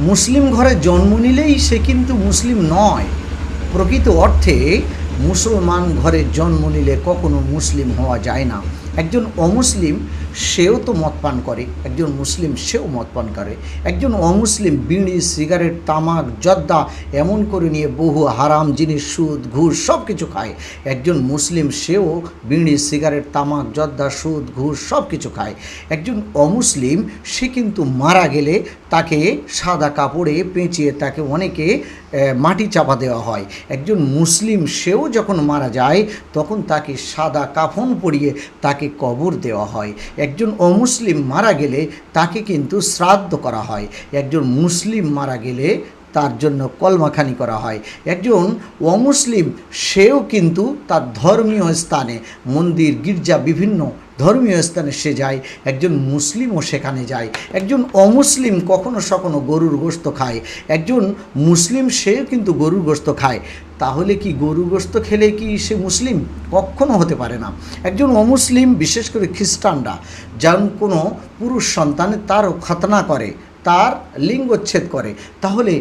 মুসলিম ঘরে জন্ম নিলেই সে কিন্তু মুসলিম নয়। প্রকৃত অর্থে মুসলমান ঘরে জন্ম নিলে কখনো মুসলিম হওয়া যায় না। একজন অমুসলিম সেও তো মদ পান করে, একজন মুসলিম সেও মদ পান করে, একজন অমুসলিম বিড়ি, সিগারেট, তামাক, জর্দা, এমন করে নিয়ে বহু হারাম জিনিস, সুদ, ঘুষ সব কিছু খায়। একজন মুসলিম সেও বিড়ি, সিগারেট, তামাক, জর্দা, সুদ, ঘুষ সব কিছু খায়। একজন অমুসলিম সে কিন্তু মারা গেলে তাকে সাদা কাপড়ে পেঁচিয়ে তাকে অনেকে মাটি চাপা দেওয়া হয়। একজন মুসলিম সেও যখন মারা যায়, তখন তাকে সাদা কাফন পরিয়ে তাকে কবর দেওয়া হয়। একজন অমুসলিম মারা গেলে তাকে কিন্তু শ্রাদ্ধ করা হয়। একজন মুসলিম মারা গেলে তার জন্য কলমাখানি করা হয়। একজন অমুসলিম, সেও কিন্তু তার ধর্মীয় স্থানে মন্দির, গির্জা, বিভিন্ন ধর্মীয় স্থানে সে যায়। একজন মুসলিমও সেখানে যায়। একজন অমুসলিম কখনো সখনো গরুর গোস্ত খায়। একজন মুসলিম, সেও কিন্তু গরুর গোস্ত খায়। তাহলে কি গরু গোস্ত খেলে কি সে মুসলিম? কখনো হতে পারে না। একজন অমুসলিম, বিশেষ করে খ্রিস্টানরা যার কোনো পুরুষ সন্তানে তারও খতনা করে তার লিঙ্গচ্ছেদ করে। তাহলে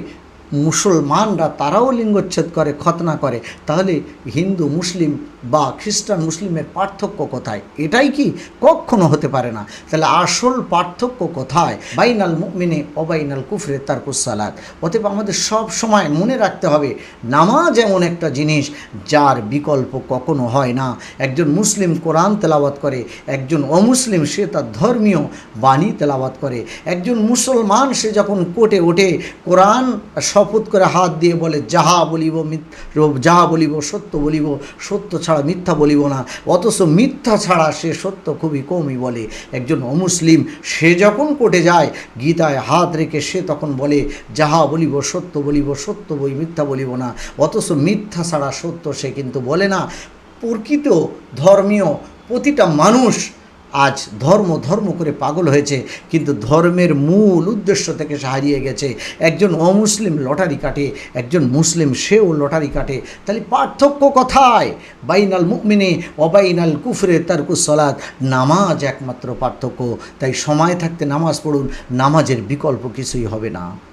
মুসলমানরা তারাও লিঙ্গচ্ছেদ করে খতনা করে। তাহলে হিন্দু, মুসলিম বা খ্রিস্টান, মুসলিমের পার্থক্য কোথায়? এটাই কি কখনো হতে পারে না। তাহলে আসল পার্থক্য কোথায়? বাইনাল মুমিনে অবাইনাল কুফরে তার কুসালাত অতএব আমাদের সব সময় মনে রাখতে হবে, নামাজ এমন একটা জিনিস যার বিকল্প কখনো হয় না। একজন মুসলিম কোরআন তেলাওয়াত করে, একজন অমুসলিম সে তার ধর্মীয় বাণী তেলাওয়াত করে। একজন মুসলমান সে যখন কোটে ওঠে, কোরআন শপথ করে হাত দিয়ে বলে, যাহা বলিব যাহা বলিব সত্য বলিব, সত্য ছাড়া মিথ্যা বলিব না, অথচ মিথ্যা ছাড়া সে সত্য খুবই কমই বলে। একজন অমুসলিম, সে যখন কোটে যায়, গীতায় হাত রেখে সে তখন বলে, যাহা বলিব সত্য বলিব, সত্য বই মিথ্যা বলিব না, অথচ মিথ্যা ছাড়া সত্য সে কিন্তু বলে না। প্রকৃত ধর্মীয় প্রতিটা মানুষ আজ ধর্ম ধর্ম করে পাগল হয়েছে, কিন্তু ধর্মের মূল উদ্দেশ্য থেকে সে হারিয়ে গেছে। একজন অমুসলিম লটারি কাটে, একজন মুসলিম সেও লটারি কাটে। তাহলে পার্থক্য কথায়? বাইনাল মুকমিনে অবাইনাল কুফরে তারকু সলাদ নামাজ একমাত্র পার্থক্য। তাই সময় থাকতে নামাজ পড়ুন, নামাজের বিকল্প কিছুই হবে না।